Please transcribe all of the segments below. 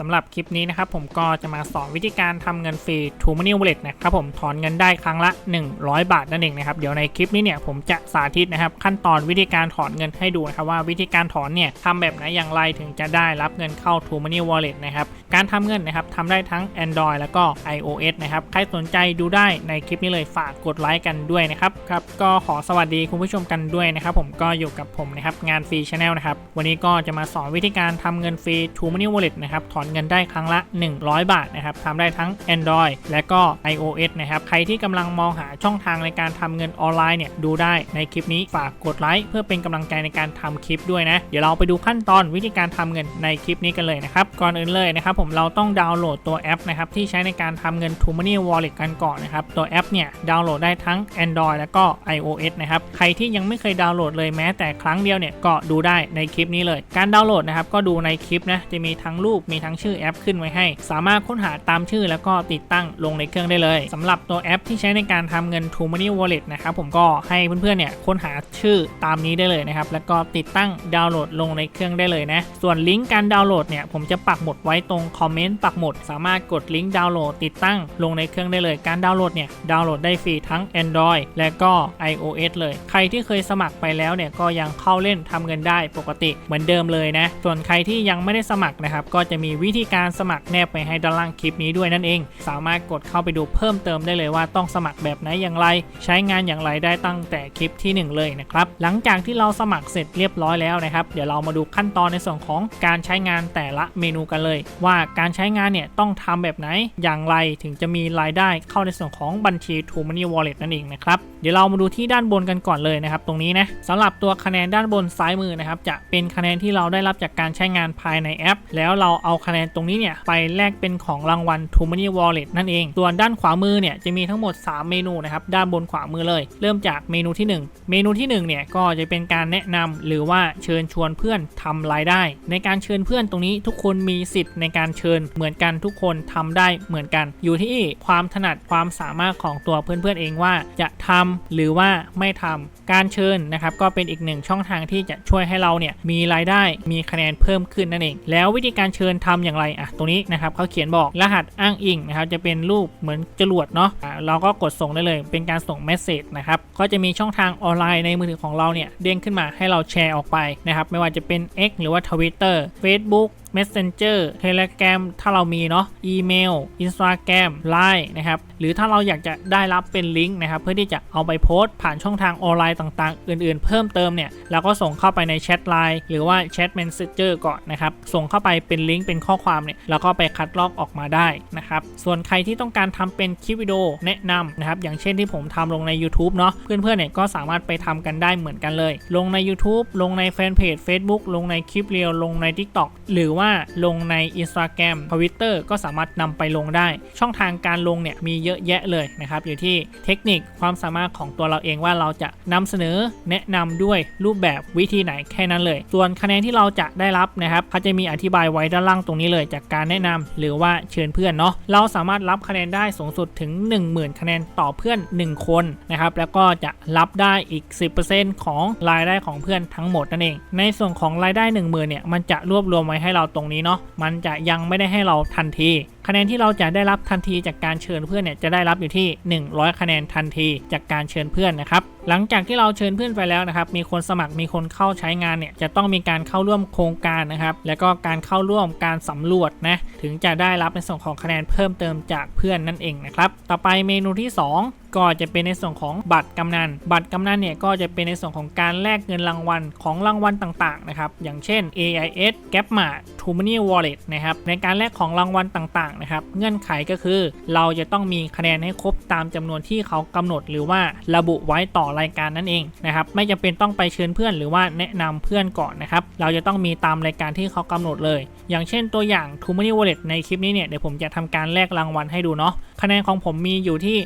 สำหรับคลิปนี้นะครับผมก็จะมาสอนวิธีการทำเงินฟรี t ูม Money Wallet นะครับผมถอนเงินได้ครั้งละ 100 บาทนั่นเองนะครับเดี๋ยวในคลิปนี้เนี่ยผมจะสาธิตนะครับขั้นตอนวิธีการถอนเงินให้ดูนะครับว่าวิธีการถอนเนี่ยทำแบบไหนอย่างไรถึงจะได้รับเงินเข้า t ูม Money Wallet นะครับการทำเงินนะครับทำได้ทั้ง Android แล้วก็ iOS นะครับใครสนใจดูได้ในคลิปนี้เลยฝากกดไลค์กันด้วยนะครับครับก็ขอสวัสดีคุณผู้ชมกันด้วยนะครับผมก็อยู่กับผมนะครับงานฟรีชาแนลนะครับวันนี้ก็จะมาสอนวิธีการทำเงินฟรี t ูม Money Wallet นะครับถอนเงินได้ครั้งละ 100 บาทนะครับทำได้ทั้ง Android และก็ iOS นะครับ ใครที่กำลังมองหาช่องทางในการทำเงินออนไลน์เนี่ยดูได้ในคลิปนี้ฝากกดไลค์เพื่อเป็นกำลังใจในการทำคลิปด้วยนะ เดี๋ยวเราไปดูขั้นตอนวิธีการทำเงินในคลิปนี้กันเลยนะครับ ก่อนอื่นเลยนะครับผมเราต้องดาวน์โหลดตัวแอปนะครับที่ใช้ในการทำเงิน t ู Money Wallet กันก่อนนะครับตัวแอปเนี่ยดาวน์โหลดได้ทั้ง Android และก็ iOS นะครับใครที่ยังไม่เคยดาวน์โหลดเลยแม้แต่ครั้งเดียวเนี่ยก็ดูได้ในคลิปนี้เลย การดาวน์โหลดนะครับก็ดูในคลิปนะจะมีทั้งรูปมีทั้งชื่อแอปขึ้นไว้ให้ สามารถค้นหาตามชื่อแล้วก็ติดตั้งลงในเครื่องได้เลยสำหรับตัวแอปที่ใช้ในการทำเงิน t ู Money Wallet นะครับผมก็ให้เพื่อนๆเนี่ยค้นหาชื่อตามนี้ได้เลยนะครับแล้วก็ติดตั้งดาวน์โหลดลงในเครื่องได้เลยนะส่วนลิงก์การดาวน์โหลดเนี่ยผมจะปักหมุดไว้ตรงคอมเมนต์ปักหมุดสามารถกดลิงก์ดาวน์โหลดติดตั้งลงในเครื่องได้เลยการดาวน์โหลดเนี่ยดาวน์โหลดได้ฟรีทั้ง Android และก็ iOS เลย ใครที่เคยสมัครไปแล้วเนี่ยก็ยังเข้าเล่นทำเงินได้ปกติเหมือนเดิมเลยนะส่วนใครที่ยังไม่ได้สมัครนะครับก็จะมีวิวิธีการสมัครแนบไปให้ด้านล่างคลิปนี้ด้วยนั่นเอง สามารถกดเข้าไปดูเพิ่มเติมได้เลยว่าต้องสมัครแบบไหนอย่างไร ใช้งานอย่างไรได้ตั้งแต่คลิปที่ 1 เลยนะครับหลังจากที่เราสมัครเสร็จเรียบร้อยแล้วนะครับเดี๋ยวเรามาดูขั้นตอนในส่วนของการใช้งานแต่ละเมนูกันเลย ว่าการใช้งานเนี่ยต้องทำแบบไหนอย่างไรถึงจะมีรายได้เข้าในส่วนของบัญชี t ู Money Wallet นั่นเองนะครับเดี๋ยวเรามาดูที่ด้านบนกันก่อนเลยนะครับตรงนี้นะสำหรับตัวคะแนนด้านบนซ้ายมือนะครับจะเป็นคะแนนที่เราได้รับจากการใช้งานภายในแอป แล้วเราเอาคะแนนตรงนี้เนี่ยไปแลกเป็นของรางวัล t ู Money Wallet นั่นเอง ส่วนด้านขวามือเนี่ยจะมีทั้งหมด 3 เมนูนะครับด้านบนขวามือเลย เริ่มจากเมนูที่ 1 เมนูที่1เนี่ยก็จะเป็นการแนะนำหรือว่าเชิญชวนเพื่อนทำรายได้ ในการเชิญเพื่อนตรงนี้ทุกคนมีสิทธิ์ในการเชิญเหมือนกันทุกคนทำได้เหมือนกัน อยู่ที่ความถนัดความสามารถของตัวเพื่อนๆเองว่าจะทำหรือว่าไม่ทำการเชิญนะครับก็เป็นอีกหนึ่งช่องทางที่จะช่วยให้เราเนี่ยมีรายได้มีคะแนนเพิ่มขึ้นนั่นเอง แล้ววิธีการเชิญทำอย่างไรอะตรงนี้นะครับเขาเขียนบอกรหัสอ้างอิงนะครับจะเป็นรูปเหมือนจรวดเนาะะเราก็กดส่งได้เลย เป็นการส่งเมสเซจนะครับก็จะมีช่องทางออนไลน์ในมือถือของเราเนี่ยเด้งขึ้นมาให้เราแชร์ออกไปนะครับไม่ว่าจะเป็น X หรือว่า Twitter Facebook Messenger Telegram ถ้าเรามีเนาะอีเมล Instagram Line นะครับหรือถ้าเราอยากจะได้รับเป็นลิงก์นะครับเพื่อที่จะเอาไปโพสต์ผ่านช่องทางออนไลน์ต่างๆ อื่นๆ เพิ่มเติมเนี่ยเราก็ส่งเข้าไปในแชทไลน์หรือว่าแชท Messenger ก่อนนะครับส่งเข้าไปเป็นลิงก์เป็นข้อความเนี่ยเราก็ไปคัดลอกออกมาได้นะครับส่วนใครที่ต้องการทำเป็นคลิปวิดีโอแนะนำนะครับอย่างเช่นที่ผมทำลงใน YouTube เนาะเพื่อนๆเนี่ยก็สามารถไปทำกันได้เหมือนกันเลย ลงใน YouTube ลงในแฟนเพจ Facebook ลงในคลิปเรียวลงใน TikTok หรือว่าลงใน Instagram Twitter ก็สามารถนำไปลงได้ ช่องทางการลงเนี่ยมีเยอะแยะเลยนะครับ อยู่ที่เทคนิคความสามารถของตัวเราเองว่าเราจะนำเสนอแนะนำด้วยรูปแบบวิธีไหนแค่นั้นเลย ส่วนคะแนนที่เราจะได้รับนะครับเขาจะมีอธิบายไว้ด้านล่างตรงนี้เลยจากการแนะนำหรือว่าเชิญเพื่อนเนาะเราสามารถรับคะแนนได้สูงสุดถึง 10,000 คะแนนต่อเพื่อน 1 คนนะครับแล้วก็จะรับได้อีก 10%ของรายได้ของเพื่อนทั้งหมดนั่นเอง ในส่วนของรายได้ 1 0,000เนี่ยมันจะรวบรวมไว้ให้เราตรงนี้เนาะมันจะยังไม่ได้ให้เราทันที คะแนนที่เราจะได้รับทันทีจากการเชิญเพื่อนเนี่ยจะได้รับอยู่ที่ 100 คะแนนทันทีจากการเชิญเพื่อนนะครับ หลังจากที่เราเชิญเพื่อนไปแล้วนะครับ มีคนสมัครมีคนเข้าใช้งานเนี่ยจะต้องมีการเข้าร่วมโครงการนะครับ แล้วก็การเข้าร่วมการสำรวจนะถึงจะได้รับในส่วนของคะแนนเพิ่มเติมจากเพื่อนนั่นเองนะครับ ต่อไปเมนูที่ 2ก็จะเป็นในส่วนของบัตรกำนัน บัตรกำนันเนี่ยก็จะเป็นในส่วนของการแลกเงินรางวัลของรางวัลต่างๆนะครับ อย่างเช่น AIS g a p m a t t o m o n y Wallet นะครับ ในการแลกของรางวัลต่างๆนะครับ เงื่อนไขก็คือ เราจะต้องมีคะแนนให้ครบตามจำนวนที่เขากำหนดหรือว่าระบุไว้ต่อรายการนั่นเองนะครับไม่จำเป็นต้องไปเชิญเพื่อนหรือว่าแนะนำเพื่อนก่อนนะครับเราจะต้องมีตามรายการที่เขากำหนดเลย อย่างเช่นตัวอย่าง t o m o n y Wallet ในคลิปนี้เนี่ยเดี๋ยวผมจะทำการแลกรางวัลให้ดูเนาะคะแนนของผมมีอยู่ที่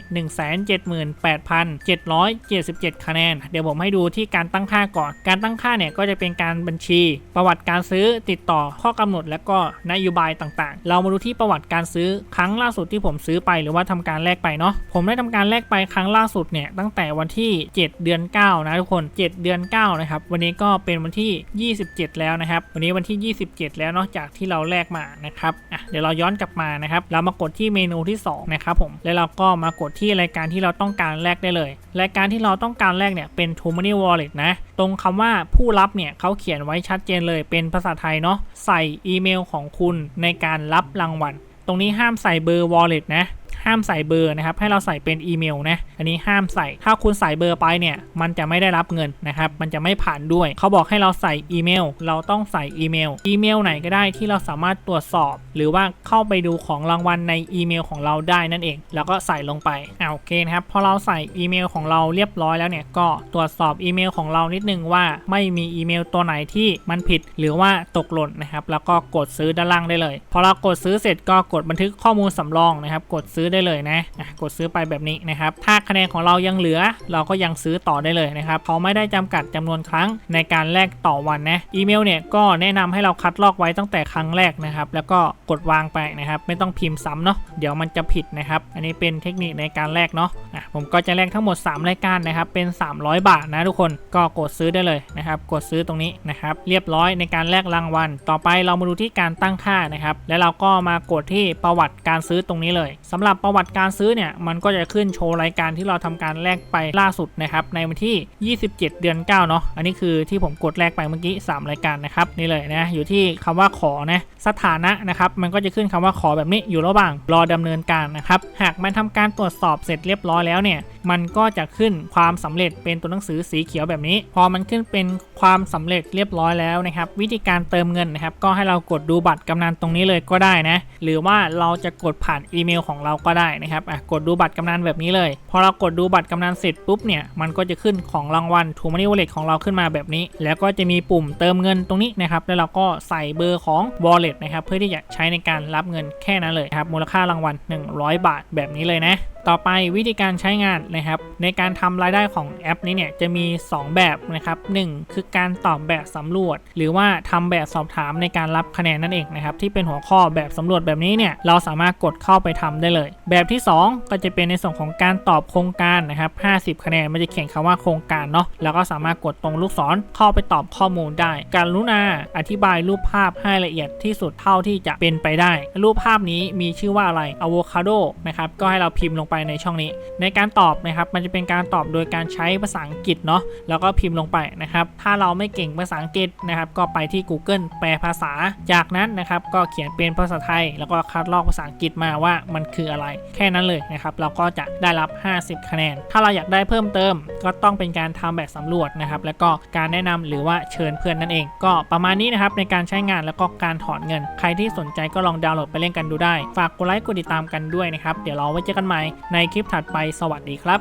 178,777 คะแนน เดี๋ยวผมให้ดูที่การตั้งค่าก่อน การตั้งค่าเนี่ยก็จะเป็นการบัญชี ประวัติการซื้อติดต่อข้อกำหนดและก็นโยบายต่างๆ เรามาดูที่ประวัติการซื้อครั้งล่าสุดที่ผมซื้อไปหรือว่าทำการแลกไปเนาะผมได้ทำการแลกไปครั้งล่าสุดเนี่ยตั้งแต่วันที่7 เดือน 9 นะทุกคน 7 เดือน 9 นะครับ วันนี้ก็เป็นวันที่ 27 แล้วนะครับ วันนี้วันที่ 27 แล้วนอกจากที่เราแลกมานะครับอะเดี๋ยวเราย้อนกลับมานะครับ เรามากดที่เมนูที่ 2 นะครับผม แล้วเราก็มากดที่รายการที่เราต้องการแลกได้เลย รายการที่เราต้องการแลกเนี่ยเป็น t o Money Wallet นะ ตรงคำว่าผู้รับเนี่ยเขาเขียนไว้ชัดเจนเลยเป็นภาษาไทยเนาะ ใส่อีเมลของคุณในการรับรางวัล ตรงนี้ห้ามใส่เบอร์ wallet นะ ห้ามใส่เบอร์นะครับ ให้เราใส่เป็นอีเมลนะ อันนี้ห้ามใส่ ถ้าคุณใส่เบอร์ไปเนี่ย มันจะไม่ได้รับเงินนะครับ มันจะไม่ผ่านด้วย เขาบอกให้เราใส่อีเมล เราต้องใส่อีเมล อีเมลไหนก็ได้ที่เราสามารถตรวจสอบ หรือว่าเข้าไปดูของรางวัลในอีเมลของเราได้นั่นเอง แล้วก็ใส่ลงไปอ่าโอเคนะครับ พอเราใส่อีเมลของเราเรียบร้อยแล้วเนี่ย ก็ตรวจสอบอีเมลของเรานิดนึงว่า ไม่มีอีเมลตัวไหนที่มันผิด หรือว่าตกหล่นนะครับ แล้วก็กดซื้อด้านล่างได้เลย พอเรากดซื้อเสร็จก็กดบันทึกข้อมูลสำรองนะครับ กดซื้อได้เลยนะะกดซื้อไปแบบนี้นะครับ ถ้าคะแนนของเรายังเหลือ เราก็ยังซื้อต่อได้เลยนะครับเขาไม่ได้จำกัดจำนวนครั้งในการแลกต่อวันนะ อีเมลเนี่ยก็แนะนำให้เราคัดลอกไว้ตั้งแต่ครั้งแรกนะครับ แล้วก็กดวางไปนะครับ ไม่ต้องพิมพ์ซ้ำเนาะ เดี๋ยวมันจะผิดนะครับ อันนี้เป็นเทคนิคในการแลกเนาะะผมก็จะแลกทั้งหมด 3 รายการนะครับ เป็น 300 บาทนะทุกคน ก็กดซื้อได้เลยนะครับ กดซื้อตรงนี้นะครับ เรียบร้อยในการแลกรางวัล ต่อไปเรามาดูที่การตั้งค่านะครับ แล้วเราก็มากดที่ประวัติการซื้อตรงนี้เลยสำหรับประวัติการซื้อเนี่ยมันก็จะขึ้นโชว์รายการที่เราทำการแลกไปล่าสุดนะครับในวันที่ 27 เดือน 9 เนาะอันนี้คือที่ผมกดแลกไปเมื่อกี้ 3 รายการนะครับนี่เลยนะอยู่ที่คำว่าขอนะสถานะนะครับมันก็จะขึ้นคำว่าขอแบบนี้อยู่ระหว่างรอดำเนินการนะครับหากมันทำการตรวจสอบเสร็จเรียบร้อยแล้วเนี่ยมันก็จะขึ้นความสำเร็จเป็นตัวหนังสือสีเขียวแบบนี้ พอมันขึ้นเป็นความสำเร็จเรียบร้อยแล้วนะครับวิธีการเติมเงินนะครับก็ให้เรากดดูบัตรกำนันตรงนี้เลยก็ได้นะหรือว่าเราจะกดผ่านอีเมลของเราก็ได้นะครับอะกดดูบัตรกำนันแบบนี้เลย พอเรากดดูบัตรกำนันเสร็จปุ๊บเนี่ยมันก็จะขึ้นของรางวัลทูมานี่วอลเล็ตของเราขึ้นมาแบบนี้ แล้วก็จะมีปุ่มเติมเงินตรงนี้นะครับแล้วเราก็ใส่เบอร์ของ wallet นะครับเพื่อที่จะใช้ในการรับเงินแค่นั้นเลยครับมูลค่ารางวัล 100 บาทแบบนี้เลยนะ ต่อไปวิธีการใช้งานนะครับ ในการทำรายได้ของแอปนี้เนี่ยจะมี 2 แบบนะครับหนึ่งคือการตอบแบบสำรวจ หรือว่าทำแบบสอบถามในการรับคะแนนนั่นเองนะครับที่เป็นหัวข้อแบบสำรวจแบบนี้เนี่ยเราสามารถกดเข้าไปทำได้เลย แบบที่ 2 ก็จะเป็นในส่วนของการตอบโครงการนะครับ 50 คะแนนมันจะเขียนคำว่าโครงการเนาะแล้วก็สามารถกดตรงลูกศรเข้าไปตอบข้อมูลได้ การรุณาอธิบายรูปภาพให้ละเอียดที่สุดเท่าที่จะเป็นไปได้ รูปภาพนี้มีชื่อว่าอะไร avocado นะครับก็ให้เราพิมพ์ลงไปในช่องนี้ ในการตอบนะครับมันจะเป็นการตอบโดยการใช้ภาษาอังกฤษเนาะแล้วก็พิมพ์ลงไปนะครับ ถ้าเราไม่เก่งภาษาอังกฤษนะครับก็ไปที่ Google แปลภาษา จากนั้นนะครับก็เขียนเป็นภาษาไทย แล้วก็คัดลอกภาษาอังกฤษมาว่ามันคืออะไร แค่นั้นเลยนะครับเราก็จะได้รับ 50 คะแนน ถ้าเราอยากได้เพิ่มเติม ก็ต้องเป็นการทำแบบสำรวจนะครับแล้วก็การแนะนำหรือว่าเชิญเพื่อนนั่นเอง ก็ประมาณนี้นะครับในการใช้งานแล้วก็การถอนเงิน ใครที่สนใจก็ลองดาวน์โหลดไปเล่นกันดูได้ ฝากกดไลค์กดติดตามกันด้วยนะครับ เดี๋ยวเราไว้เจอกันใหม่ในคลิปถัดไปสวัสดีครับ